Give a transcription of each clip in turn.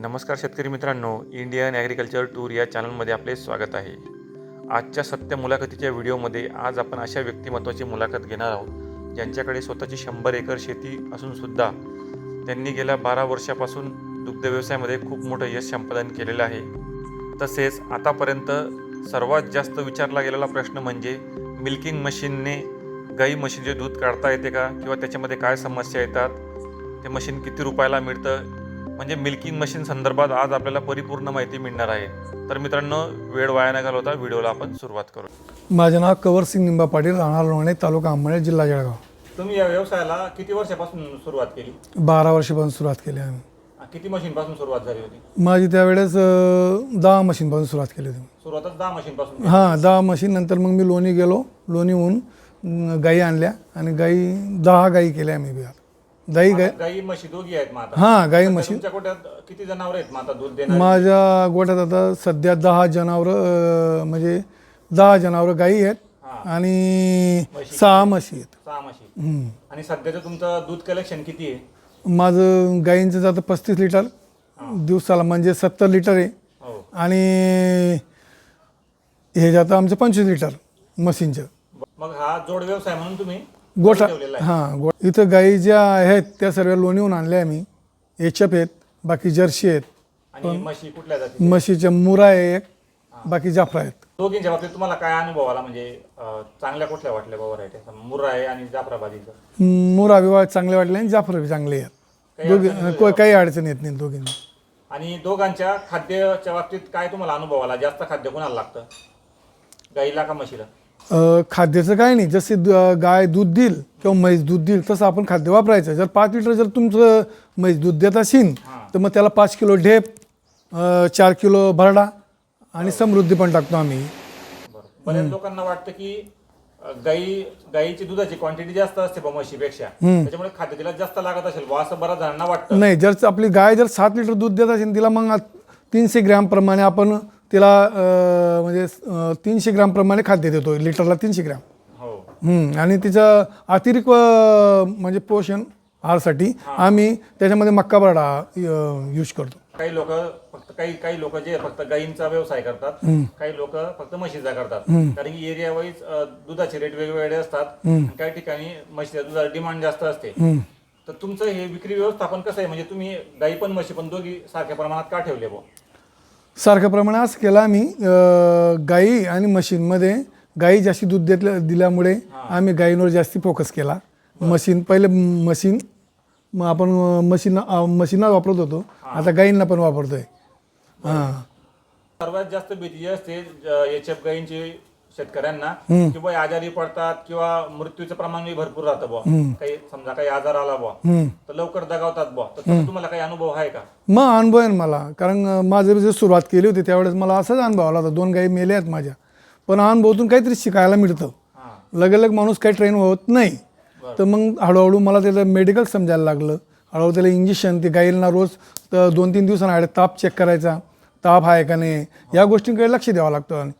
नमस्कार शेतकरी मित्रांनो इंडियन ॲग्रिकल्चर टूर या चॅनलमध्ये आपले स्वागत आहे. आजच्या सत्य मुलाखतीच्या व्हिडिओमध्ये आज आपण अशा व्यक्तिमत्वाची मुलाखत घेणार आहोत ज्यांच्याकडे स्वतःची शंभर एकर शेती असूनसुद्धा त्यांनी गेल्या बारा वर्षापासून दुग्ध व्यवसायामध्ये खूप मोठं यश संपादन केलेलं आहे. तसेच आतापर्यंत सर्वात जास्त विचारला गेलेला प्रश्न म्हणजे मिल्किंग मशीनने गाई म्हशीचे दूध काढता येते का? किंवा त्याच्यामध्ये काय समस्या येतात? ते मशीन किती रुपयाला मिळतं? म्हणजे मिल्किंग मशीन संदर्भात आज आपल्याला परिपूर्ण माहिती मिळणार आहे. तर मित्रांनो वेळ वाया न घालवता व्हिडिओला आपण सुरुवात करू. माझे नाव कवरसिंग निंबा पाटील राहणार लोणे तालुका अंबळे जिल्हा जळगाव. तुम्ही या व्यवसायाला किती वर्षापासून सुरुवात केली? बारा वर्षापासून सुरुवात केली आम्ही. किती मशीन पासून सुरुवात झाली होती? माझी त्यावेळेस दहा मशीनपासून सुरुवात केली होती. सुरुवातच दहा मशीन पासून हां दहा मशीन नंतर मग मी लोणी गेलो. लोणीहून गाई आणल्या आणि गाई दहा गाई केल्या आम्ही बिहार दही गाई गाई म्हशी दोघी आहेत मग आता. हां गाई म्हशी. तुमच्या किती जनावर आहेत मग आता दूध देणार? माझ्या गोठ्यात आता सध्या दहा जनावरं म्हणजे दहा जनावरं गाई आहेत. आणि सहा म्हशी आहेत. सहा म्हशी. हम्म. आणि सध्याचं तुमचं दूध कलेक्शन किती आहे? माझं गाईंचं जातं पस्तीस लिटर. दिवसाला म्हणजे सत्तर लिटर आहे. हो. आणि हे जातं आमचं पंचवीस लिटर मशीनचं मग हा जोड व्यवसाय म्हणून तुम्ही गोठा ठेवलेला आहे. हां गो इथं गाई ज्या आहेत त्या सर्व लोणीहून आणल्या आम्ही. एचप आहेत बाकी जर्सी आहेत. आणि म्हशी कुठल्या जाती म्हशीच्या मुरा आहे एक बाकी जाफरा आहेत. दोघींच्या बाबतीत तुम्हाला काय अनुभव आला? म्हणजे अं, चांगल्या कुठल्या वाटल्या बाबा आहे मुर्रा आहे आणि जाफराबादीचं मुरा विवाह चांगले वाटले आणि जाफरा बी चांगले आहेत. दोघी को- काही अडचण येत नाही दोघींना. आणि दोघांच्या खाद्याच्या बाबतीत काय तुम्हाला अनुभव आला? जास्त खाद्य कोणाला लागतं? गाईला का म्हशीला? खाद्याचं काय नाही. जसे गाय दूध देईल किंवा म्हैस दूध देईल तसं आपण खाद्य वापरायचं. जर पाच लिटर जर तुमचं म्हैस दूध देत असेल तर मग त्याला पाच किलो ढेप चार किलो भरडा आणि समृद्धी पण टाकतो आम्ही. बऱ्याच लोकांना वाटतं की गाई गाईची दुधाची क्वांटिटी जास्त असते बा म्हशीपेक्षा. त्याच्यामुळे खाद्य तिला जास्त लागत असेल. असं बऱ्याच जणांना वाटतं. नाही जर आपली गाय जर सात लिटर दूध देत असेल तिला मग तीनशे ग्रॅम प्रमाणे आपण तिला म्हणजे तीनशे ग्रॅम प्रमाणे खाद्य देतो लिटरला तीनशे ग्रॅम. हो. आणि तिचं अतिरिक्त म्हणजे पोषण आहारसाठी आम्ही त्याच्यामध्ये मक्का बरडा यूज करतो. काही लोक फक्त काही काही लोक जे फक्त गायींचा व्यवसाय करतात काही लोक फक्त म्हशीचा करतात. कारण की एरिया वाईज दुधाचे रेट वेगवेगळे असतात. काही ठिकाणी म्हशीच्या दुधाला डिमांड जास्त असते. तर तुमचं हे विक्री व्यवस्थापन कसं आहे? म्हणजे तुम्ही गाई पण म्हशी पण दोघी सारख्या प्रमाणात का ठेवले सारख्या प्रमाणे असं केलं आम्ही. गाई आणि म्हशींमध्ये गाई जास्ती दूध देत दिल्यामुळे आम्ही गायींवर जास्ती फोकस केला. मशीन पहिले मशीन मग आपण मशीन मशीनला वापरत होतो. आता गायींना पण वापरतोय. हां. सर्वात जास्त भीती असते एच एफ गायींची शेतकऱ्यांना की बुवा आजारी पडतात किंवा मृत्यूचं प्रमाण भरपूर राहतं बुवा. काही समजा काही आजार आला बुवा तर लवकर दगावतात बुवा. तर तुम्हाला काही अनुभव आहे का? मग अनुभव आहे मला. कारण माझं जे सुरुवात केली होती त्यावेळेस मला असाच अनुभव आला होता. दोन गाई मेल्या आहेत माझ्या. पण अनुभवातून काहीतरी शिकायला मिळतं. लगेलग माणूस काही ट्रेन होत नाही. तर मग हळूहळू मला त्याचं मेडिकल समजायला लागलं. हळूहळू त्याला इंजेक्शन ते गाईला रोज दोन तीन दिवसांना ताप चेक करायचा. ताप आहे का नाही? या गोष्टींकडे लक्ष द्यावं लागतं. आणि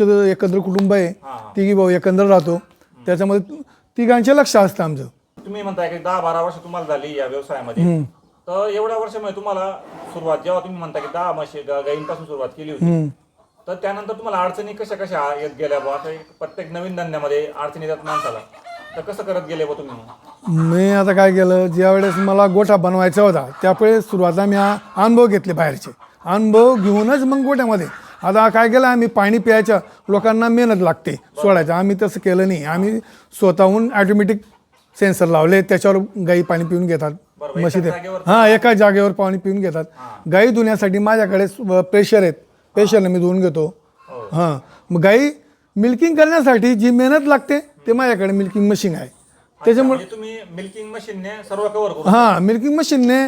आमचं जे एकत्र कुटुंब आहे. तिघी भाऊ एकंदर राहतो. त्याच्यामध्ये तिघांचे लक्ष असतं आमचं. तुम्ही म्हणताय की दहा बारा वर्ष तुम्हाला झाली या व्यवसायामध्ये. तर एवढ्या वर्षामध्ये तुम्हाला सुरुवात जेव्हा तुम्ही म्हणता की दहा म्हशी गा- गायींपासून सुरुवात केली होती. तर त्यानंतर तुम्हाला अडचणी कशा कशा येत गेल्या एक प्रत्येक नवीन धंद्यामध्ये अडचणी येतात माणसाला. तर कसं करत गेले बुवा तुम्ही मी आता काय केलं ज्या वेळेस मला गोठा बनवायचा होता त्यावेळेस सुरुवातीला मी अनुभव घेतले बाहेरचे. अनुभव घेऊनच मग गोठ्यामध्ये आता काय केलं आम्ही पाणी प्यायच्या लोकांना मेहनत लागते सोडायचं. आम्ही तसं केलं नाही. आम्ही स्वतःहून ऑटोमॅटिक सेन्सर लावले त्याच्यावर गाई पाणी पिऊन घेतात. जागेवर? हां एका जागेवर पाणी पिऊन घेतात. गाई धुण्यासाठी माझ्याकडे प्रेशर आहेत. प्रेशरने मी धुवून घेतो. हां. मग गाई मिल्किंग करण्यासाठी जी मेहनत लागते ते माझ्याकडे मिल्किंग मशीन आहे. त्याच्यामुळे म्हणजे तुम्ही मिल्किंग मशीनने सर्व कव्हर हां मिल्किंग मशीनने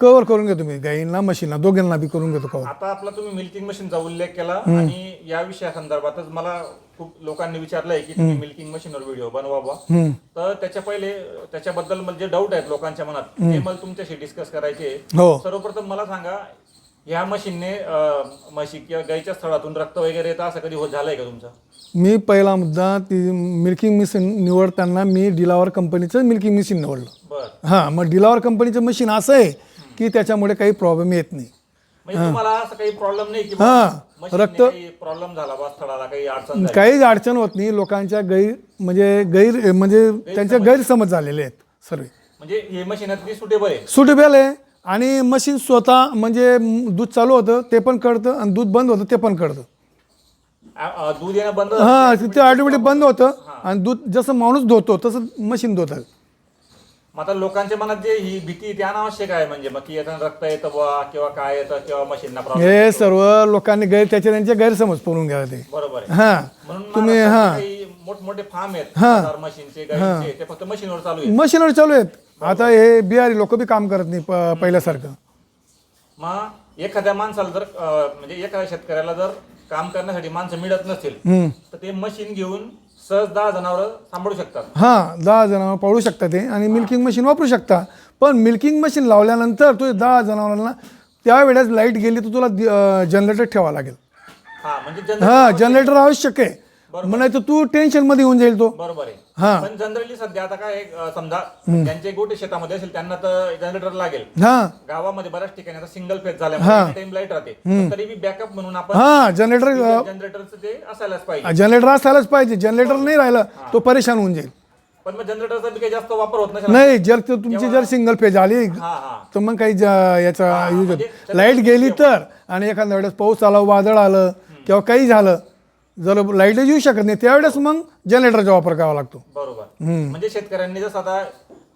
कव्हर करून घेतो मी. गाईंना मशीनला दोघांना बी करून घेतो कव्हर. आता आपला तुम्ही मिल्किंग मशीनचा उल्लेख केला आणि या विषया संदर्भातच मला खूप लोकांनी विचारलंय की तुम्ही मिल्किंग मशीनवर व्हिडिओ बनवा बुवा. तर त्याच्या पहिले त्याच्याबद्दल मला जे डाऊट आहेत लोकांच्या मनात ते मला तुमच्याशी डिस्कस करायचे. हो. सर्वप्रथम मला सांगा ह्या मशीनने अं, म्हशी किंवा गाईच्या स्थळातून रक्त वगैरे येतं असं कधी होत झालंय का तुमचं? मी पहिला मुद्दा ती मिल्किंग मशीन निवडताना मी डिलावर कंपनीचं मिल्किंग मशीन निवडलं. बर. हां मग डिलावर कंपनीचं मशीन असं आहे की त्याच्यामुळे काही प्रॉब्लेम येत नाही. म्हणजे तुम्हाला असं काही प्रॉब्लेम नाही की हा, रक्त- प्रॉब्लेम झाला बा स्थळाला काही अडचण झाली. काहीच अडचण होत नाही. लोकांच्या गैर म्हणजे गैर म्हणजे त्यांच्या गैरसमज झालेले आहेत सर्व. म्हणजे हे मशीन अगदी सुटेबल आहे. सुटेबल आहे. आणि मशीन स्वतः म्हणजे म, दूध चालू होतं ते पण कळतं आणि दूध बंद होतं ते पण कळतं. आ- आ, दूध येणं बंद हां ते ऑटोमॅटिक बंद होतं आणि दूध जसं माणूस धुतो तसं मशीन धुतं मग आता लोकांच्या मनात जे ही भीती आहे, ते अनावश्यक आहे म्हणजे. मग की यातून रक्त येतं बुवा किंवा काय येतं किंवा मशीनना हे सर्व लोकांनी गैर त्याचे त्यांचे गैरसमज पळून घ्यावे ते. बरोबर आहे. हां. म्हणून तुम्ही महाराष्ट्रात हां. काही मोठमोठे फार्म आहेत हजार मशीनचे गाईचे ते फक्त मशीनवर चालू आहेत. मशीनवर चालू आहेत. आता हे बिहारी लोक बी काम करत नाही प- पहिल्यासारखं. मग एखाद्या माणसाला जर अं, म्हणजे एखाद्या शेतकऱ्याला जर काम करण्यासाठी माणसं मिळत नसतील हम्म. तर ते मशीन घेऊन सहज दहा जनावर सांभाळू शकतात. हां दहा जनावर पाळू शकता ते आणि मिल्किंग मशीन वापरू शकता. पण मिल्किंग मशीन लावल्यानंतर तो दहा जनावरांना त्यावेळेस लाइट गेली तर तुला जनरेटर ठेवावा लागेल. हा म्हणजे हां जनरेटर आवश्यक आहे. मग नाही तर तू टेन्शनमध्ये येऊन जाईल तो. बरोबर आहे. हा. पण जनरली सध्या आता काय आहे, अं, समजा ज्यांचे गोटे शेतामध्ये असेल त्यांना तर जनरेटर लागेल. हां. गावामध्ये बऱ्याच ठिकाणी आता सिंगल फेज झाल्यामुळे टाइम लाइट राहते. पण तरी बी बॅकअप म्हणून आपण हां जनरेटर जनरेटरचं ते असायलाच पाहिजे. जनरेटर असायलाच पाहिजे. जनरेटर नाही राहिलं तो परेशान होऊन जाईल. पण मग जनरेटरचा बी काही जास्त वापर होत नसेल. नाही जर ते तुमची जर सिंगल पेज आली हा हा. तर मग काही ज- याचा यूज होत लाइट गेली तर आणि एखाद्या वेळेस पाऊस आला वादळ आलं किंवा काही झालं जर लाईटच येऊ शकत नाही त्यावेळेस मग जनरेटरचा वापर करावा लागतो. बरोबर. म्हणजे शेतकऱ्यांनी जसं आता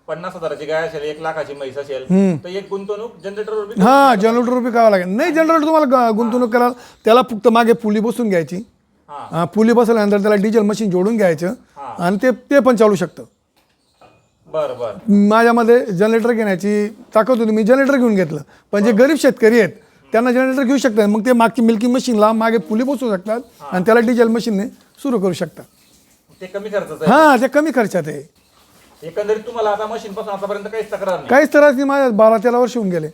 पन्नास हजाराची गाय असेल एक लाखाची म्हैस असेल तर एक गुंतवणूक जनरेटरवर बी हां जनरेटर रुपये करावं लागेल. नाही जनरेटर तुम्हाला ग- गुंतवणूक कराल त्याला फक्त मागे पुली बसून घ्यायची. हा. हां, पुली बसल्यानंतर त्याला डिझेल मशीन जोडून घ्यायचं आणि ते ते पण चालू शकतं. बर बर. माझ्यामध्ये जनरेटर घेण्याची ताकद होती मी जनरेटर घेऊन घेतलं. पण जे गरीब शेतकरी आहेत त्यांना जनरेटर घेऊ शकतात. मग ते मागची मिल्किंग मशीनला मागे पुली बसवू शकतात आणि त्याला डिझेल मशीनने सुरू करू शकतात. ते कमी खर्चाचं आहे. हां ते कमी खर्चात आहे. एकंदरीत तुम्हाला आता मशीन पासून आतापर्यंत काहीच तक्रार नाही. काहीच त्रास नाही. माझ्या बारा तेरा वर्ष होऊन गेले.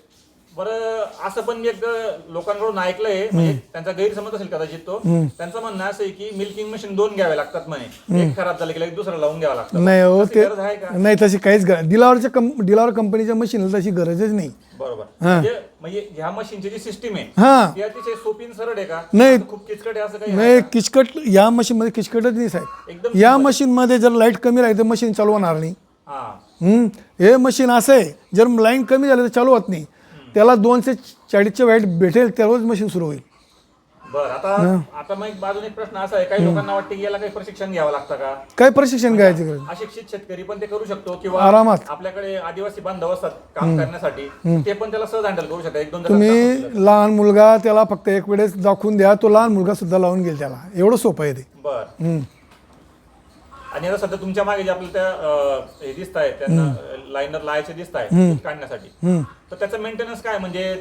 बरं असं पण मी एक लोकांकडून ऐकलंय म्हणजे त्यांचा गैरसमज असेल कदाचित तो. त्यांचं म्हणणं असं आहे की मिल्किंग मशीन दोन घ्यावे लागतात म्हणे. एक खराब झालं की लगेच दुसरं लावून घ्यावं लागतं. नाही हो तशी ते नाही तशी काहीच गरज डिलावरच्या कं डिलावर कंपनीच्या मशीनला तशी गरजच नाही. बरोबर. म्हणजे म्हणजे ह्या मशीनची जी सिस्टीम आहे ती अतिशय सोपी सरळ आहे का? नाही. खूप किचकट आहे असं काही नाही? किचकट या मशीनमध्ये किचकटच नाही साहेब. एकदम या मशीनमध्ये जर लाइट कमी राहील तर मशीन चालू होणार नाही. हा. हे मशीन असं आहे जर लाईन कमी झाली तर चालू होत नाही. त्याला दोनशे चाळीसचे वाईट भेटेल त्यावेळेस मशीन सुरू होईल. बर आता आता मग एक बाजूने एक प्रश्न असा आहे काही लोकांना वाटतं की याला काही प्रशिक्षण घ्यावं लागतं का? काय प्रशिक्षण घ्यायची गरज अशिक्षित शेतकरी पण ते करू शकतो किंवा आरामात. आपल्याकडे आदिवासी बांधव असतात काम करण्यासाठी ते पण त्याला सहज हँडल करू शकतात. एक दोन तुम्ही लहान मुलगा त्याला फक्त एक वेळेस दाखवून द्या तो लहान मुलगा सुद्धा लावून घेईल त्याला. एवढं सोपं आहे ते. बर. आणि आता सध्या तुमच्या मागे जे आपल्याला त्या अं, हे दिसत आहेत त्यांना लाईनर लावायचे दिसत आहेत काढण्यासाठी. तर त्याचं मेंटेनन्स काय? म्हणजे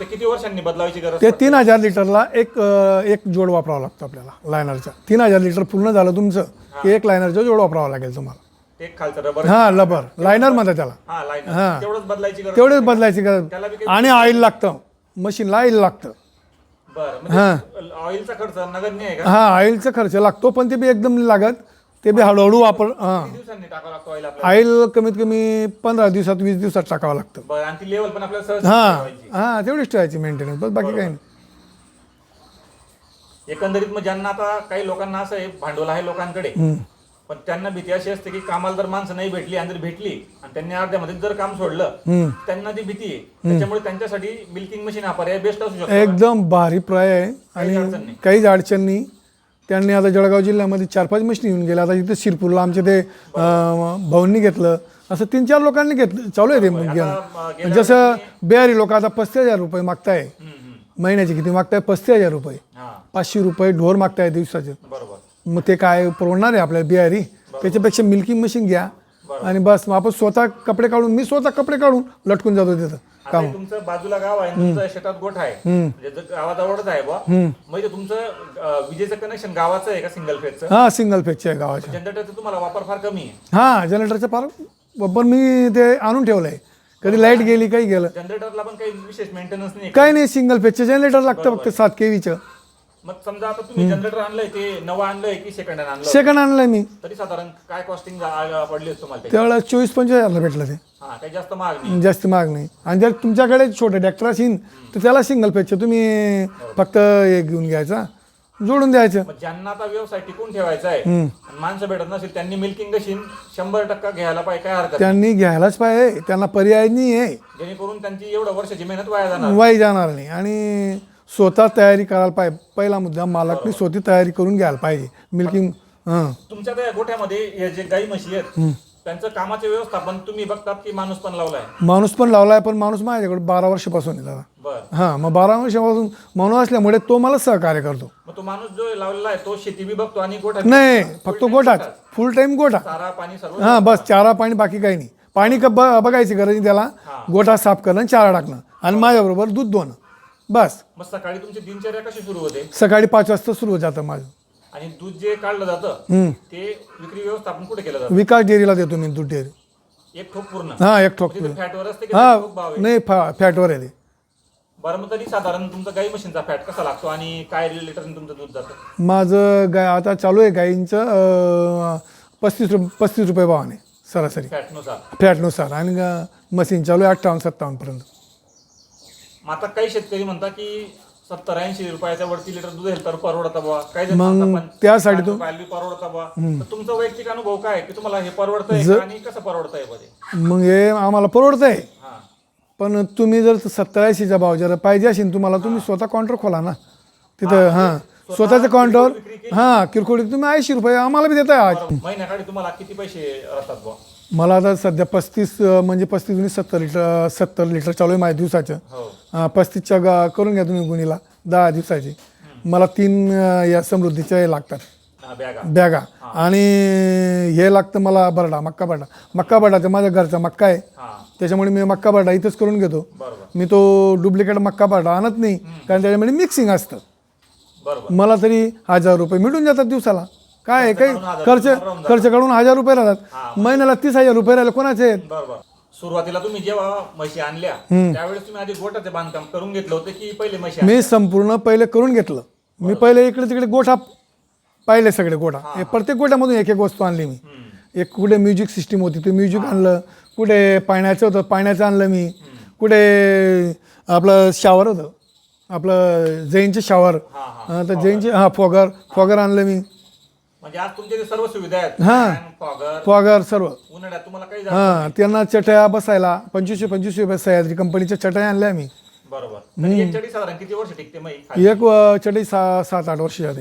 ते किती वर्षांनी बदलावायची गरज ते तीन हजार लिटरला एक अं, एक जोड वापरावा लागतो आपल्याला लायनरचा. तीन हजार लिटर पूर्ण झालं तुमचं की एक लायनरचा जोड वापरावा लागेल तुम्हाला. ते एक खालचं रबर हां लबर लायनर म्हणतात त्याला. हा लाईनर तेवढंच बदलायची गरज तेवढेच बदलायची गरज. त्याला बी आणि ऑइल लागतं. मशीनला ऑइल लागतं. बर म्हणजे ऑइलचा खर्च नगण्य आहे का? हां ऑइलचा खर्च लागतो पण ते बी एकदम नाही लागत. ते बी हळूहळू वापर हां. किती दिवसांनी टाकावं लागतो ऑइल आपल्याला? ऑइल कमीत कमी पंधरा दिवसात वीस दिवसात टाकावं लागतं. बरं आणि ती लेवल पण आपल्याला सहज हां. ठेवायची. हां तेवढीच ठेवायची मेंटेनन्स बस बाकी काही नाही एकंदरीत मग ज्यांना आता काही लोकांना असं आहे भांडवल आहे लोकांकडे पण त्यांना भीती अशी असते की कामाला जर माणसं नाही भेटली आणि जर भेटली आणि त्यांनी अर्ध्यामध्ये जर काम सोडलं त्यांना ती भीती आहे. त्याच्यामुळे त्यांच्यासाठी मिल्किंग मशीन हा पर्याय बेस्ट असू शकतो. एकदम भारी प्राय आहे. अडचण आणि नाही. काहीच अडचण नाही. त्यांनी आता जळगाव जिल्ह्यामध्ये चार पाच मशीन येऊन गेल्या. आता इथे शिरपूरला आमचे ते भाऊंनी घेतलं. असं तीन चार लोकांनी घेतलं. चालू आहे ते घेणं. जसं बिहारी लोक आता पस्तीस हजार रुपये मागताय. महिन्याचे किती मागताय? पस्तीस हजार रुपये. पाचशे रुपये ढोर मागताय दिवसाचे. मग ते काय परवडणार आहे आपल्याला बिहारी? त्याच्यापेक्षा मिल्किंग मशीन घ्या. आणि बस मग आपण स्वतः कपडे काढून मी स्वतः कपडे काढून लटकून जातो तिथं आता हे तुमचं बाजूला गाव आहे तुमचं शेतात गोठ आहे. म्हणजे जर आहे बा म्हणजे तुमचं अं, विजेचं कनेक्शन गावाचं आहे का सिंगल फेजचं हां सिंगल फेजचे आहे गावाच्या जनरेटरचा तुम्हाला वापर फार कमी आहे. हां जनरेटरचं फार पण मी ते आणून ठेवलं आहे कधी लाइट गेली काही गेलं. जनरेटरला पण काही विशेष मेंटेनन्स नाही काही नाही सिंगल फेजचे जनरेटर लागतं फक्त सात केवीचं. मग समजा आता तुम्ही जनरेटर आणलंय ते नवं आणलंय की सेकंड हँड आणलं सेकंड आणलंय मी. तरी साधारण काय कॉस्टिंग पडली असतो तुम्हाला त्याची? त्यावेळेला चोवीस पंचवीस हजारला भेटलं ते. हा काही जास्त महाग नाही. जास्त महाग नाही. आणि जर तुमच्याकडे छोटे ट्रॅक्टर असेल तर त्याला सिंगल पेजचे तुम्ही फक्त एक घेऊन घ्यायचा. जोडून द्यायचं. मग ज्यांना आता व्यवसाय टिकून ठेवायचा आहे आणि माणसं भेटत नसेल त्यांनी मिल्किंग मशीन शंभर टक्का घ्यायला पाहिजे काय हरकत नाही. त्यांनी घ्यायलाच पाहिजे त्यांना पर्याय नाही आहे जेणेकरून त्यांची एवढं वर्षाची मेहनत वाया जाणार. वाई जाणार नाही. आणि स्वतः तयारी करायला पाहिजे. पहिला मुद्दा मालकनी स्वतः तयारी करून घ्यायला पाहिजे. मिल्किंग हां. तुमच्या त्या गोठ्यामध्ये हे जे गाई म्हशी आहेत त्यांचं कामाचे व्यवस्थापन तुम्ही बघतात की माणूस पण लावलाय? माणूस पण लावलाय पण माणूस माझ्याकडे बारा वर्षापासून आहे दादा. बर. हां मग बारा वर्षापासून माणूस असल्यामुळे तो मला सहकार्य करतो. मग तो माणूस जो लावलेला आहे तो शेती बी बघतो आणि गोठा नाही फक्त गोठाच फुल टाईम गोठा चारा पाणी सर्व हां बस चारा पाणी बाकी काही नाही. पाणी क ब बघायची गरज नाही त्याला. गोठा साफ करणं चारा टाकणं आणि माझ्याबरोबर दूध दोनं बस. मग सकाळी तुमची दिनचर्या कशी सुरू होते? सकाळी पाच वाजता सुरू जातं माझं. आणि दूध जे काढलं जातं हम्म. ते विक्री व्यवस्थापन कुठे केलं जातं? विकास डेअरीला देतो मी दूध डेअरी. एक ठोक पूर्ण? हां एक ठोक तिथे फॅटवर असते की हां ठोक भाव आहे. नाही फा फॅटवर आहे ते. बरं मग तरी साधारण तुमचा गाई मशीनचा फॅट कसा लागतो आणि काय लिटर तुमचं दूध जातं? माझं गाय आता चालू आहे गाईंचं पस्तीस रुप पस्तीस रुपये भावाने सरासरी. फॅटनुसार. फॅटनुसार. आणि मशीन चालू आहे अठ्ठावन्न सत्तावन्नपर्यंत मग आता काही शेतकरी म्हणतात की सत्तर ऐंशी रुपयाच्या वरती लिटर दूध तर परवडता बुवा. काही जण मग म्हणतात, पण त्यासाठी तो- बी परवडता बुवा. तर तुमचा वैयक्तिक अनुभव काय आहे? की तुम्हाला हे परवडतंय का आणि कसं परवडतंयमध्ये मग हे आम्हाला परवडतं आहे हा. पण तुम्ही जर सत्तर ऐंशीचा भाव जर पाहिजे असेल तुम्हाला तुम्ही स्वतः काउंटर खोला ना. तिथं हां स्वतःचं काउंटर हां किरकोळ तुम्ही ऐंशी रुपये आम्हाला बी देताय आज. बरं, महिन्याकाळी तुम्हाला किती पैसे राहतात बुवा? मला आता सध्या पस्तीस म्हणजे पस्तीस गुणी सत्तर लिटर सत्तर लिटर चालू आहे माझ्या दिवसाचं. हो. पस्तीसच्या गा करून घ्या तुम्ही गुणीला दहा दिवसाची. मला तीन या समृद्धीच्या हे लागतात. बॅगा. आणि हे लागतं मला बरडा मक्का बरडा. मक्का बरडा ते माझ्या घरचा मक्का आहे. त्याच्यामुळे मी मक्का बरडा इथंच करून घेतो. मी तो डुप्लिकेट मक्का बरडा आणत नाही कारण त्याच्यामध्ये मिक्सिंग असतं. मला तरी हजार रुपये मिळून जातात दिवसाला. काय आहे? काही खर्च खर्च काढून हजार रुपये राहतात. महिन्याला तीस हजार रुपये राहिले. कोणाचे? आहेत बरोबर. सुरुवातीला तुम्ही जेव्हा म्हशी आणल्या त्यावेळेस तुम्ही आधी बांधकाम करून घेतलं होतं की पहिले म्हशी? मी संपूर्ण पहिले करून घेतलं. मी पहिले इकडे तिकडे गोठा पाहिले सगळे गोठा. हे. प्रत्येक गोठ्यामधून एक एक वस्तू आणली मी. एक कुठे म्युझिक सिस्टीम होती ते म्युझिक आणलं. कुठे पाण्याचं होतं पाण्याचं आणलं मी. कुठे आपलं शॉवर होतं. आपलं जैनचं शॉवर. तर जैनचे हां फॉगर. फॉगर आणलं मी. म्हणजे आज तुमच्या सर्व सुविधा आहेत हा. फॉगर सर्व. उन्हाळ्यात तुम्हाला काही हां त्यांना चटया बसायला पंचवीसशे पंचवीसशे सह्याद्री कंपनीच्या चटया आणल्या मी बरोबर. तरी एक चडी साधारण किती वर्ष टिकते मग ही खाली? एक अं, चटई सा सात आठ वर्ष झाले.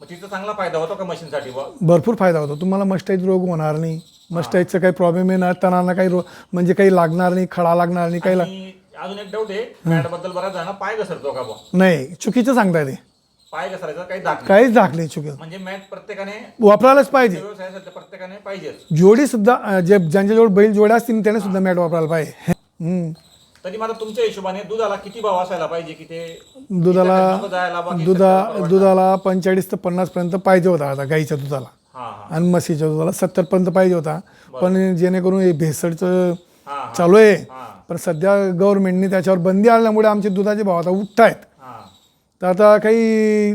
मग तिचा चांगला फायदा होतो का मशीनसाठी? भरपूर फायदा होतो. तुम्हाला मस्टाईज रोग होणार नाही. मस्टाईजचा काही प्रॉब्लेम येणार तणांना काही रो म्हणजे काही लागणार नाही खडा लागणार नाही काही लाग आणि अजून एक डाऊट आहे मॅटबद्दल बराच जण पाय घसरतो का बुवा नाही चुकीचं सांगताय ते. पाय घसरायचा काही दाख नाही काहीच नाही चुकीचं म्हणजे मॅट प्रत्येकाने वापरायलाच पाहिजे. व्यवसायासाठी प्रत्येकाने पाहिजेच जोडी सुद्धा अं, जे ज्यांच्याजवळ बैल जोड्या असतील त्याने सुद्धा मॅट वापरायला पाहिजे. हम्म. तरी मला तुमच्या हिशोबाने दुधाला किती भाव असायला पाहिजे की ते दुधाला नको जायला बाकी दुधा दुधाला पंचेचाळीस ते पन्नास पर्यंत पाहिजे होता आता गाईच्या दुधाला. हा हा. आणि म्हशीच्या दुधाला सत्तर पर्यंत पाहिजे होता. पण जेणेकरून हे भेसळचं हा हा. चालू आहे. हा. पण सध्या गव्हर्नमेंटने त्याच्यावर बंदी आणल्यामुळे आमचे दुधाचे भाव आता उठत आहेत तर आता काही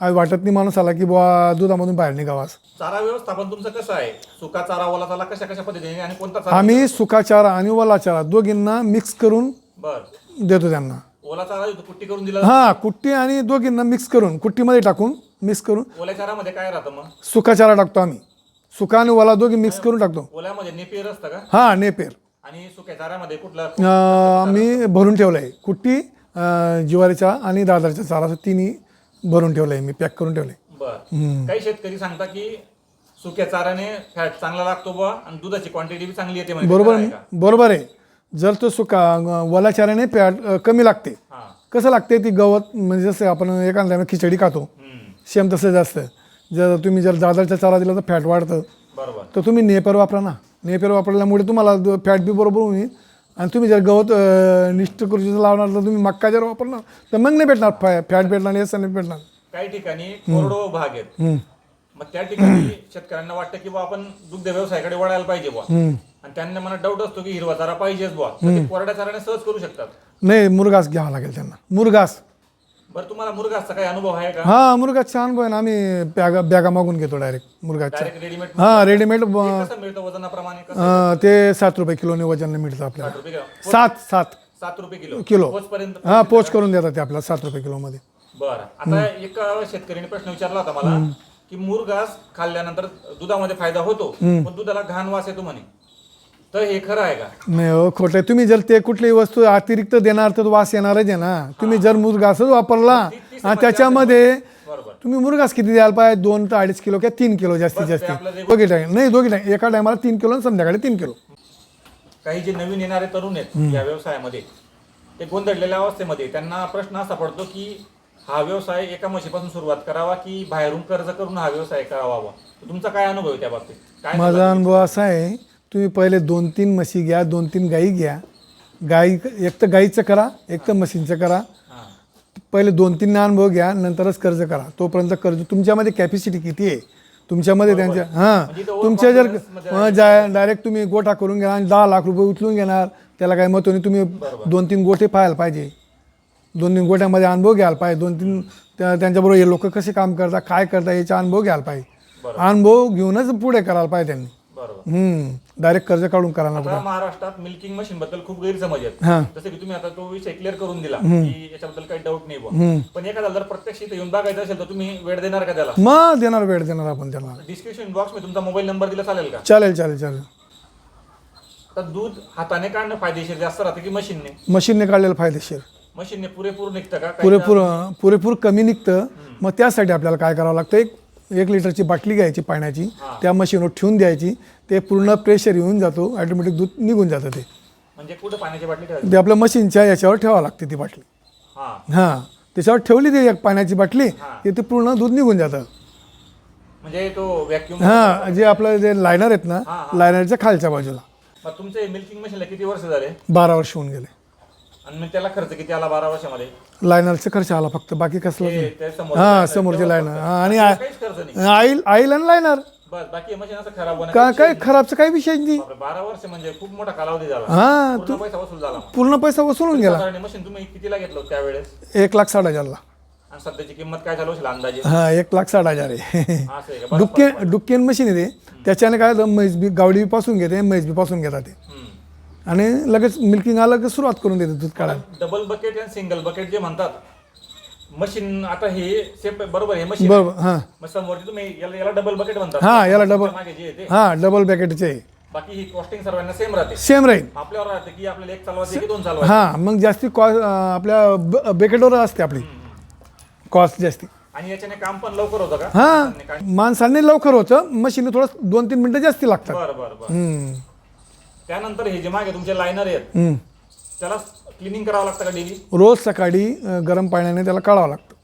वाटत नाही माणूस आला की बुवा दुधामधून बाहेर निघावास चारा व्यवस्थापन तुमचं कसं आहे? सुका चारा ओला चारा कशा कशा पद्धतीने आणि कोणता चारा आम्ही सुका चारा आणि ओला चारा दोघींना मिक्स करून बर. देतो त्यांना. ओला चारा देतो, कुट्टी करून दिला हां कुट्टी आणि दोघींना मिक्स करून कुट्टीमध्ये टाकून मिक्स करून ओल्या चारामध्ये काय राहतं मग? सुका चारा टाकतो आम्ही. सुका आणि ओला दोघी मिक्स करून टाकतो. ओल्यामध्ये नेपियर असतं का? हां नेपेर आणि सुक्या चाऱ्यामध्ये कुठला? अं, आम्ही भरून ठेवलं आहे कुट्टी ज्वारीचा आणि दादरचा चारा असं तिन्ही भरून ठेवलं आहे मी पॅक करून ठेवलं आहे बर काही शेतकरी सांगतात की सुक्या चाऱ्याने फॅट चांगला लागतो बुवा आणि दुधाची क्वांटिटी बी चांगली येते म्हणजे बरोबर खरं आहे का? बरोबर आहे. जर तो सुका अं, ओला चाऱ्याने पॅट अं, कमी लागते. हा. कसं लागते? ती गवत म्हणजे जसं आपण एखाद्या खिचडी खातो हम्म. सेम तसं जास्त. जर तुम्ही जर दादरचा चारा दिला तर फॅट वाढतं. बरोबर. तर तुम्ही नेपर वापरा ना. नेपर वापरल्यामुळे तुम्हाला फॅट बी बरोबर होईल आणि तुम्ही जर गवत निष्ठ कृषीचं लावणार तर तुम्ही मक्का जर वापरला तर मग नाही भेटणार फॅ फॅट भेटणार नाही नाही भेटणार. काही ठिकाणी कोरडो भाग आहेत. मग त्या ठिकाणी शेतकऱ्यांना वाटतं की बुवा आपण दुग्ध व्यवसायाकडे वळायला पाहिजे बुवा. आणि त्यांना मनात डाऊट असतो की हिरवा चारा पाहिजेच बुवा. कोरड्या चाऱ्याने सहज करू शकतात. नाही मुरगास घ्यावा लागेल त्यांना. मुरगास बरं तुम्हाला मुरगासचा काही अनुभव आहे का? हा मुरगाचा अनुभव आहे ना आम्ही बॅगा बॅगा मागून घेतो डायरेक्ट मुरगाच्या डायरेक्ट रेडीमेड हा रेडीमेड कसं मिळतं वजनाप्रमाणे? कसं ते सात रुपये किलोने वजनला मिळतं आपल्याला. साठ रुपये किलो? सात सात. सात रुपये किलो? किलो. पोचपर्यंत हा पोच करून देतात ते आपल्याला सात रुपये किलोमध्ये. बरं. आता एका शेतकऱ्याने प्रश्न विचारला होता मला की मुरघास खाल्ल्यानंतर दुधामध्ये फायदा होतो पण दुधाला घाण वास येतो म्हणे. तर हे खरं आहे का? नाही हो खोटं आहे. तुम्ही जर ते कुठलीही वस्तू अतिरिक्त देणार तर वास येणारच आहे ना. तुम्ही जर मुरघासच वापरला आणि त्याच्यामध्ये तुम्ही मुरघास किती द्यायला पाहिजे दोन तर अडीच किलो किंवा तीन किलो जास्तीत जास्त. दोघी टाइम नाही दोघी टाइम एका टायमाला तीन किलो आणि संध्याकाळी तीन किलो. काही जे नवीन येणारे तरुण आहेत या व्यवसायामध्ये ते गोंधळलेल्या अवस्थेमध्ये त्यांना प्रश्न असा पडतो की हा व्यवसाय एका म्हशीपासून सुरुवात करावा की बाहेरून कर्ज करून हा व्यवसाय करावा? तुमचा काय अनुभव आहे त्या बाबतीत? काय माझा अनुभव असा आहे तुम्ही पहिले दोन तीन म्हशी घ्या दोन तीन गाई घ्या. गाई एक तर गाईचं करा एक तर म्हशींचं करा. पहिले दोन तीन अनुभव घ्या नंतरच कर्ज करा. तोपर्यंत कर्ज तुमच्यामध्ये कॅपॅसिटी किती आहे? तुमच्यामध्ये त्यांच्या हां. म्हणजे तुमच्या जर डायरेक्ट तुम्ही गोठा करून घेणार आणि दहा लाख रुपये उचलून घेणार. त्याला काही महत्त्व नाही. तुम्ही दोन तीन गोठे पाहायला पाहिजे. दोन तीन गोठ्यामध्ये अनुभव घ्यायला पाहिजे. दोन तीन त्या- त्यांच्याबरोबर हे लोक कसे काम करतात काय करतात याचा अनुभव घ्यायला पाहिजे. अनुभव घेऊनच पुढे करायला पाहिजे त्यांनी. बरोबर. डायरेक्ट कर्ज काढून करायला आता महाराष्ट्रात मिल्किंग मशीन बद्दल खूप गैरसमज आहेत. जसं की तुम्ही आता तो विषय क्लिअर करून दिला की याच्याबद्दल काही डाऊट नाही बुवा. पण एखादा जर प्रत्यक्ष इथे येऊन बघायचं असेल तर तुम्ही वेळ देणार का त्याला? मग देणार वेळ देणार आपण त्यांना डिस्क्रिप्शन बॉक्समध्ये तुमचा मोबाईल नंबर दिला चालेल का? चालेल चालेल चालेल. तर दूध हाताने काढणं फायदेशीर जास्त राहतं की मशीनने? मशीनने काढलेलं फायदेशीर. मशीनने पुरेपूर निघतं का? काही पुरेपूर पुरेपूर कमी निघतं. मग त्यासाठी आपल्याला काय करावं लागतं? एक एक लिटरची बाटली घ्यायची पाण्याची त्या मशीनवर ठेवून द्यायची ते पूर्ण प्रेशर येऊन जातो ऑटोमॅटिक दूध निघून जातं ते. म्हणजे कुठं पाण्याची बाटली ठेवायची? ते आपल्या मशीनच्या याच्यावर ठेवावं लागते ती बाटली. हा. त्याच्यावर ठेवली ती एक पाण्याची बाटली ते पूर्ण दूध निघून जातं. म्हणजे तो व्हॅक्युम हां जे आपलं जे लायनर आहेत ना लायनरच्या खालच्या बाजूला. तुमचे मिल्किंग मशीनला किती वर्ष झाले? बारा वर्ष होऊन गेले. आणि मग त्याला खर्च किती आला बारा वर्षामध्ये? लायनरचा खर्च आला फक्त बाकी कसलं समोर हां समोरचे लायनर हां आणि आ- काहीच खर्च नाही. आईल आईल आणि लायनर बस बाकी मशीन असं खराब का काय खराबचं काही विषय नाही. बापरे, बारा वर्ष म्हणजे खूप मोठा कालावधी झाला. हां पूर्ण पैसा वसूल झाला मग. पूर्ण पैसा वसूलून गेला. साधारण मशीन तुम्ही कितीला घेतलं होतं त्यावेळेस? एक लाख साठ हजारला आणि सध्याची किंमत काय झाली असेल अंदाजे? हा एक लाख साठ हजार आहे. असं आहे का? बरं. डुक्के डुक्केन मशीन आहे ते. त्याच्याने काय होतं गावडी पासून घेते म्हैस बी पासून घेतात ते. हम्म. आणि लगेच मिल्किंग आलं की सुरुवात करून देते दूध काढायला डबल बकेट आणि सिंगल बकेट जे म्हणतात मशीन आता हे सेप बरोबर हे मशीन बरोबर हां. मग समोरची तुम्ही याला याला डबल बकेट म्हणतात. हा, याला double- मागे जे आहे ते. हां डबल पॅकेटचे बाकी ही कॉस्टिंग सर्वांना सेम राहते. सेम राहील. आपल्यावर राहते की आपल्याला एक चालवायचं की दोन चालवायचं. हां मग जास्ती कॉस्ट आपल्या ब- बेकेटवर असते आपली. कॉस्ट जास्ती. आणि याच्याने काम पण लवकर होतं का? हां माणसांनी लवकर होतं मशीन थोडं दोन तीन मिनटं जास्ती लागतात. बरं बरं बरं. हम्म. त्यानंतर हे जे मागे तुमचे लायनर आहेत. त्याला क्लिनिंग करावं लागतं का डेली रोज सकाळी अं, गरम पाण्याने त्याला काढावं लागतं.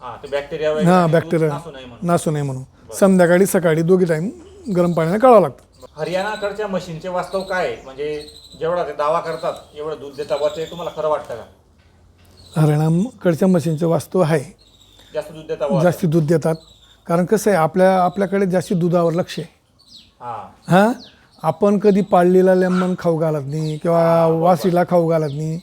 हा ते बॅक्टेरिया हां बॅक्टेरिया नसू नये म्हणून. नासू नये म्हणून. संध्याकाळी सकाळी दोघी टाईम गरम पाण्याने काढावं लागतं. हरियाणाकडच्या मशीनचे वास्तव काय आहे? म्हणजे जेवढा ते दावा करतात एवढं दूध देता बा ते तुम्हाला खरं वाटतं का? हरियाणाकडच्या म्हशींचं वास्तव आहे. जास्त दूध देता बा जास्ती दूध देतात. कारण कसं आहे आपल्या आपल्याकडे जास्ती दुधावर लक्ष आहे. हा. हां? आपण कधी पाळलेला लेमन खाऊ घालत नाही किंवा वासीला खाऊ घालत नाही.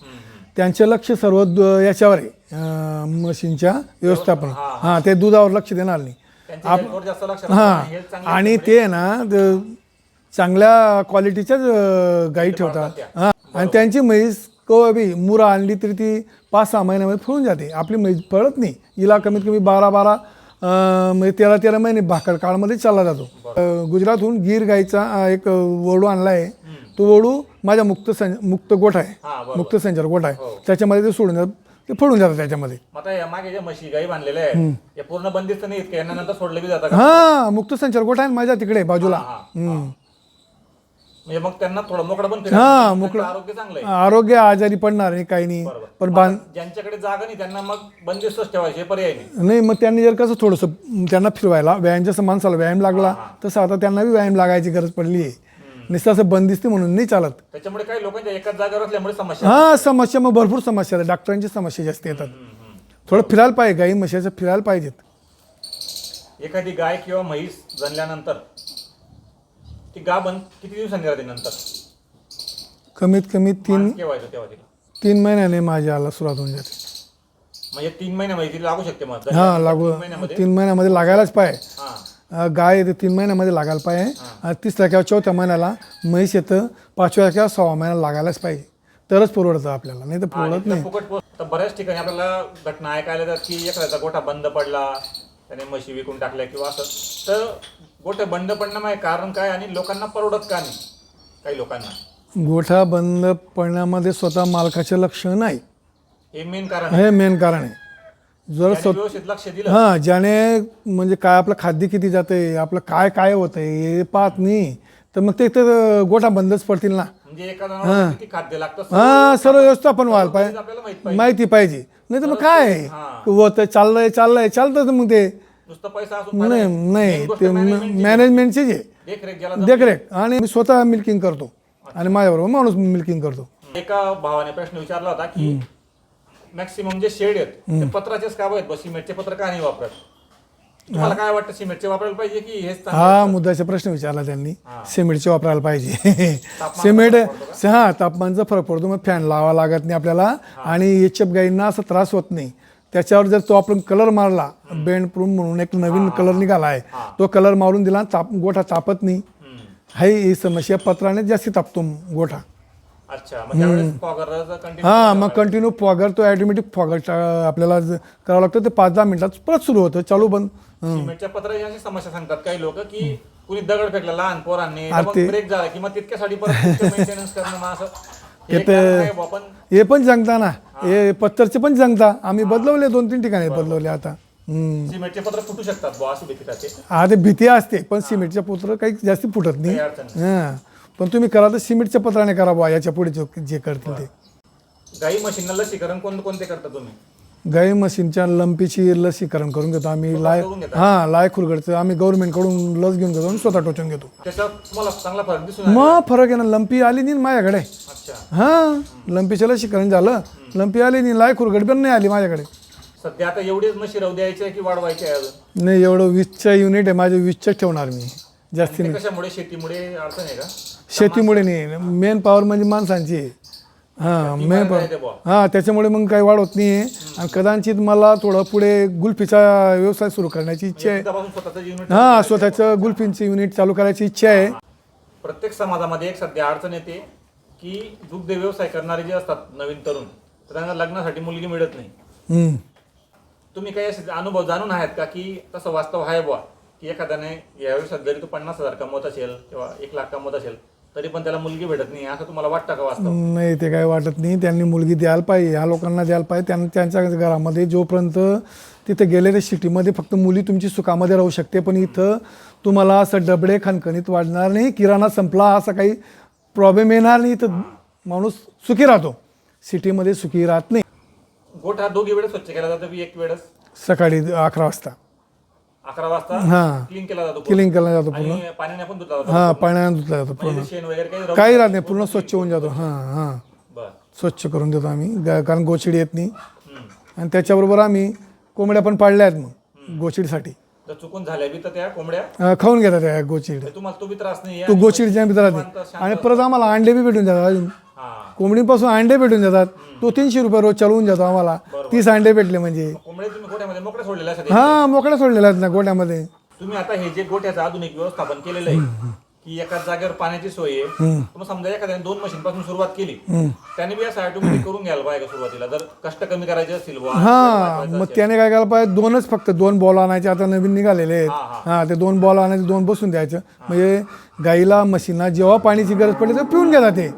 त्यांचं लक्ष सर्व याच्यावर आहे. अं, म्हशींच्या व्यवस्थापन हां ते दुधावर लक्ष देणार नाही. लक्ष हां. आणि ते ना द- चांगल्या क्वालिटीच्याच गाई ठेवतात. हां. आणि त्यांची म्हैस कवी मुरा आणली तरी ती पाच सहा महिन्यामध्ये फळून जाते. आपली म्हैस फळत नाही. हिला कमीत कमी बारा बारा म्हणजे तेरा तेरा महिने भाकर काळमध्ये चालला जातो. गुजरातहून गीर गाईचा एक वडू आणला आहे तो वडू माझ्या मुक्त सं मुक्त गोठा आहे. हा मुक्त संचार गोठा आहे. त्याच्यामध्ये ते सोडून ते फळून जातात त्याच्यामध्ये. मग म्हशी गाई पूर्ण बंदिस्त नंतर सोडले बी जातात का? हां मुक्त संचार गोठा आहे माझ्या तिकडे बाजूला. हा, हा. म्हणजे मग त्यांना थोडं मोकळं पण हा. मोकळं. आरोग्य चांगलं आहे. आरोग्य आजारी पडणार नाही काही नाही. बरोबर. पण बांध ज्यांच्याकडे जागा नाही त्यांना मग बंदिस्तच ठेवायचे पर्याय नाही. नाही मग त्यांनी जर कसं थोडंसं त्यांना फिरवायला व्यायाम जसं माणसाला व्यायाम लागला तसं आता त्यांना बी व्यायाम लागायची गरज पडली आहे. नुसतं असं बंदिस्ती म्हणून नाही चालत. त्याच्यामुळे काही लोकांच्या एकाच जागेवर असल्यामुळे समस्या हा समस्या मग भरपूर समस्या आहेत. डॉक्टरांची समस्या जास्त येतात. थोडं फिरायला पाहिजे गाई म्हशीचं फिरायला पाहिजेत. एखादी गाय किंवा म्हैस जणल्यानंतर ती गाभण किती दिवसांनी राहते नंतर? कमीत कमी तीन मांस केव्हा येतो तेव्हा तिला? तीन महिन्याने माझ्या आला सुरुवात होऊन जाते. म्हणजे तीन महिन्यामध्ये ती लागू शकते मग? हा लागू तीन महिन्यामध्ये? तीन महिन्यामध्ये लागायलाच पाहिजे. हा. अं, गाय येते तीन महिन्यामध्ये लागायला पाहिजे. आणि तिसऱ्या किंवा चौथ्या महिन्याला म्हैस येतं. पाचव्या किंवा सहाव्या महिन्याला लागायलाच पाहिजे. तरच परवडतं आपल्याला. नाही तर परवडत नाही. फुकट तर बऱ्याच ठिकाणी आपल्याला घटना ऐकायला येतात की एखाद्याचा गोठा बंद पडला त्याने म्हशी विकून टाकल्या किंवा असं. तर गोठे बंद पडण्यामागे कारण काय आणि लोकांना परवडत का नाही? काही लोकांना. गोठा बंद पडण्यामध्ये स्वतः मालकाचे लक्ष नाही. हे मेन कारण हे मेन कारण आहे. जर त्याने स्वतः व्यवस्थित लक्ष दिलं. हां ज्याने म्हणजे काय आपलं खाद्य किती जाते आपलं काय काय होतं हे पाहत नाही. तर मग ते तर गोठा बंदच पडतील ना. म्हणजे एका जनावराला किती खाद्य लागतं? हां सर्व व्यवस्थापन व्हायला पाहिजे. आपल्याला माहीत पाहिजे. माहिती पाहिजे. नाही तर मग काय? आहे? होतं चाललंय चाललंय. चालतं तर मग ते. नुसतं पैसा असून नाही नाही. ते. मॅनेजमेंटचेच आहे. देखरेख ज्याला देखरेख. आणि मी स्वतः मिल्किंग करतो. आणि माझ्याबरोबर माणूस मिल्किंग करतो. एका भावाने प्रश्न विचारला होता की मॅक्सिमम जे शेड आहेत ते पत्राचेच का आहेत? सिमेंटचे पत्र का नाही वापरत? तुम्हाला काय वाटतं सिमेंटचे वापरायला पाहिजे की हेच चांगलं? हा मुद्द्याचा प्रश्न विचारला त्यांनी. सिमेंटचे वापरायला पाहिजे. सिमेंट हा तापमानचा फरक पडतो. मग फॅन लावा लागत नाही आपल्याला. आणि एचएफ गाईंना असा त्रास होत नाही. त्याच्यावर जर तो आपण कलर मारला बेंड प्रूम म्हणून एक नवीन कलर निघाला आहे तो कलर मारून दिला ताप गोठा तापत नाही. हाही ही समस्या पत्राने जास्ती तापतो गोठा. हा मग कंटिन्यू फॉगर तो ॲटोमॅटिक फॉगर आपल्याला ज- करावं लागतं. ते पाच दहा मिनिटात परत सुरू होतं चालू बंद. हं. सिमेंटच्या पत्राची अशी समस्या सांगतात काही लोक की कुणी दगड फेकला लहान पोरांनी अरे मग ते- ब्रेक झाला की मग तितक्यासाठी परत मेंटेनन्स करणं मग असं हे ते- कारण आहे बुवा, पण हे पण जंगता ना. हे. पत्तरचे पण जंगता. आम्ही बदलवले दोन तीन ठिकाणी बदलवले आता. हम्म. सिमेंटचे पत्र फुटू शकतात बुवा अशी भीती राहते. हा ते भीती असते पण सिमेंटच्या पुत्र काही जास्ती फुटत नाही. काही अडचण हां. पण तुम्ही करा तर सिमेंटच्या पत्राने करा बुवा याच्यापुढे जो जे करतील ते. गाई मशीनला लसीकरण कोणते करता तुम्ही? गाई मशीनच्या लंपीची लसीकरण करून घेतो आम्ही लाय करून घेता? हां लाय खुरगडचं. आम्ही गव्हर्नमेंटकडून लस घेऊन घेतो आणि स्वतः टोचून घेतो. त्याच्यात तुम्हाला चांगला फरक दिसून आला? मग फरक आहे ना लंपी आली नाही ना माझ्याकडे. अच्छा. हां लंपीचं लसीकरण झालं लंपी आली नाही लाय खुरगड पण नाही आली माझ्याकडे. सध्या आता एवढेच म्हशी राहू द्यायचे की वाढवायचे आहे अजून? नाही एवढं वीसच्या युनिट आहे माझे वीसच्या ठेवणार मी. जास्ती ते नाही. कशामुळे? शेतीमुळे अडचण आहे का? शेतीमुळे नाही. मेन पॉवर म्हणजे माणसांची आहे. हां बुवा. हां त्याच्यामुळे मग काही वाढ होत नाही आहे आणि कदाचित मला थोडं पुढे गुल्फीचा व्यवसाय सुरू करण्याची इच्छा आहे. हां स्वतःचं गुल्फींचं युनिट चालू करायची इच्छा आहे. प्रत्येक समाजामध्ये एक सध्या अडचण येते की दुग्ध व्यवसाय करणारे जे असतात नवीन तरुण तर त्यांना लग्नासाठी मुलगी मिळत नाही. तुम्ही काही असे अनुभव जाणून आहेत का की तसं वास्तव आहे बुवा की एखाद्याने या व्यवसायात जरी तो पन्नास हजार कमवत असेल किंवा एक लाख कमवत असेल तरी पण त्याला मुलगी भेटत नाही असं तुम्हाला वाटतं का वास्तव? नाही ते काही वाटत नाही. त्यांनी मुलगी द्यायला पाहिजे. ह्या लोकांना द्यायला पाहिजे. त्यांना त्यांच्या घरामध्ये जोपर्यंत तिथे गेले तर सिटीमध्ये फक्त मुली तुमची सुखामध्ये राहू शकते पण इथं तुम्हाला असं डबडे खणखणीत वाढणार नाही किराणा संपला असा काही प्रॉब्लेम येणार नाही. तर माणूस सुखी राहतो. सिटीमध्ये सुखी राहत नाही. गोठा दोघी वेळेस स्वच्छ केला जातो की एक वेळेस? सकाळी अकरा वाजता. अकरा वाजता हां. क्लीन केला जातो किलिंग केला जातो पूर्ण. आणि पाण्याने पण धुतला जातो हां पाण्याने धुतला जातो पूर्ण. म्हणजे शेण वगैरे काही काही राहत नाही पूर्ण स्वच्छ होऊन जातो. हां हां. बरं. स्वच्छ करून देतो आम्ही. गा- कारण गोचिड येत नाही. आणि त्याच्याबरोबर आम्ही कोंबड्या पण पाळल्या आहेत मग गोचिडसाठी जर चुकून झाल्या बी तर त्या कोंबड्या? अं, खाऊन घेतात त्या गोचिड तुम्हाला तो बी त्रास नाही तो गोचिडच्या मित्रात आणि परत आम्हाला अंडे बी भेटून जातात अजून. कोंबडीपासून अंडे भेटून जातात तो तीनशे रुपये रोज चालवून जातो आम्हाला. तीस अंडे भेटले म्हणजे. तुम्ही असतात हा मोकळ्या सोडलेल्या आहेत ना गोट्यामध्ये तुम्ही आता हे जे गोठ्याचं आधुनिक व्यवस्थापन केलेलं आहे की एकाच जागेवर पाण्याची सोय आहे. तुम्ही समजा एखाद्याने दोन मशीन पासून सुरुवात केली त्याने बी असं ऑटोमॅटिक करून घ्यायला पाहिजे सुरुवातीला. जर कष्ट कमी करायचे असतील बुवा, हा मग त्याने काय करायला पाहिजे? दोनच फक्त दोन बॉल आणायचे आता नवीन निघालेले आहेत. हा, ते दोन बॉल आणायचे दोन बसून द्यायचं. म्हणजे गाईला म्हशींना जेव्हा पाण्याची गरज पडली तर पिऊन घेतात ते.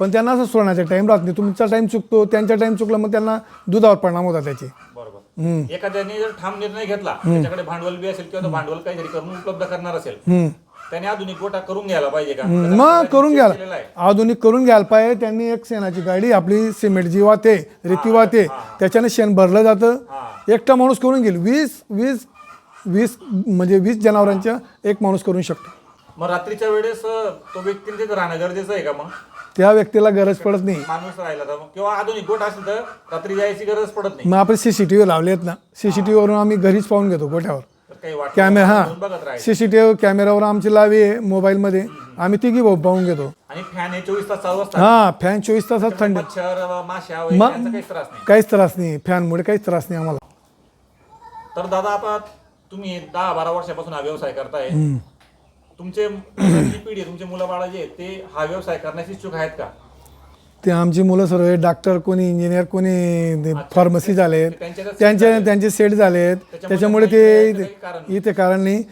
पण त्यांना असं सोडण्याचा टाइम राहत नाही. तुमचा टाइम चुकतो त्यांचा टाइम चुकला मग त्यांना दुधावर परिणाम होतात त्याचे. बरोबर. एखाद्याने जर ठाम निर्णय घेतला त्याच्याकडे भांडवल बी असेल किंवा भांडवल काहीतरी करून उपलब्ध करणार असेल. त्याने आधुनिक गोठा करून घ्यायला पाहिजे का? मग करून आहे. आधुनिक करून घ्यायला पाहिजे. त्यांनी एक शेणाची गाडी आपली सिमेंटची वाते रेती वाते त्याच्याने शेण भरलं जातं. एकटा माणूस करून घेईल. वीस वीस वीस म्हणजे वीस जनावरांच्या एक माणूस करू शकतो. मग रात्रीच्या वेळेस तो व्यक्ती राहणं गरजेचं आहे का मग? त्या व्यक्तीला गरज पडत नाही. माणूस राहिला तर मग किंवा आधुनिक गोठा असेल तर रात्री जायची गरज पडत नाही. मग आपण सी सी टी व्ही लावले आहेत ना. सी सी टी व्हीवरून आम्ही घरीच पाहून घेतो गोठ्यावर. तर काही वाटलं कॅमेरा हां. बघत राहायचं. सीसीटीव्ही कॅमेरावर आमची लावी आहे मोबाईलमध्ये. आम्ही तिघी भाऊ पाहून घेतो. आणि फॅन हे चोवीस तास चालू असतात. हां फॅन चोवीस तासात थंडी. मच्छर माशा वगैरे मग- यांचा काहीच त्रास नाही. काहीच त्रास नाही. फॅनमुळे काहीच त्रास नाही आम्हाला. तर दादा आता तुम्ही दहा बारा वर्षापासून हा व्यवसाय करताय. तुमचे जी पिढी आहे, तुमचे मुलं बाळा जे आहेत ते हा व्यवसाय करण्याची इच्छुक आहेत का? ते आमची मुलं सर्व डॉक्टर कोणी इंजिनियर कोणी फार्मसी त्यांच्यातच त्यांचे त्यांचे सेट झालेत. त्याच्यामुळे ते इथे कारण नाही.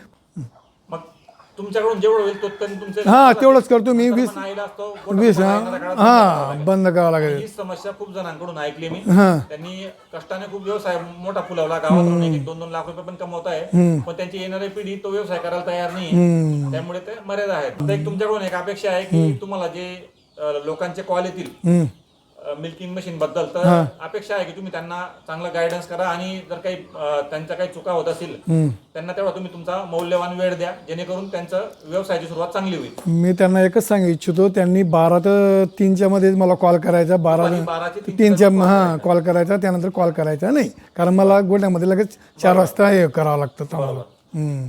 तुमच्याकडून जेवढं होईल तोपर्यंत तुमचे हा तेवढंच करतो. मी वीस आईला असतो वीस हा. हा बंद करावं लागेल. ही समस्या खूप जणांकडून ऐकली मी. हा. त्यांनी कष्टाने खूप व्यवसाय मोठा फुलवला. गावात एक एक दोन दोन लाख रुपये पण कमवत आहे. पण त्यांची येणारी पिढी तो व्यवसाय करायला तयार नाही. त्यामुळे ते मर्यादा आहेत. आता एक तुमच्याकडून एक अपेक्षा आहे की तुम्हाला जे अ, लोकांचे कॉल येतील. मिल्किंग मशीन बद्दल तर अपेक्षा आहे की तुम्ही त्यांना चांगला गायडन्स करा आणि जर काही अ, त्यांच्या काही चुका होत असतील त्यांना तेव्हा तुम्ही तुमचा मौल्यवान वेळ द्या जेणेकरून त्यांचं व्यवसायाची सुरुवात चांगली होईल. मी त्यांना एकच सांगू इच्छितो त्यांनी बारा ते तीनच्या मध्ये मला कॉल करायचा बारा दुपारी बारा ते तीनच्या हा कॉल करायचा. त्यानंतर कॉल करायचा नाही. कारण मला गोट्यामध्ये लगेच चार वाजता हे करावं लागतं आम्हाला हम्म.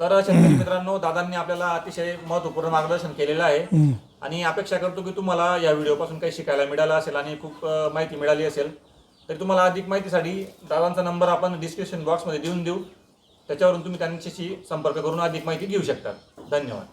तर शेतकरी मित्रांनो दादांनी आपल्याला अतिशय महत्त्वपूर्ण मार्गदर्शन केलेलं आहे. आणि अपेक्षा करतो की तुम्हाला या व्हिडिओपासून काही शिकायला मिळालं असेल आणि खूप माहिती मिळाली असेल. तर तुम्हाला अधिक माहितीसाठी दादांचा नंबर आपण डिस्क्रिप्शन बॉक्समध्ये देऊन देऊ. त्याच्यावरून तुम्ही त्यांच्याशी संपर्क करून अधिक माहिती घेऊ शकता. धन्यवाद.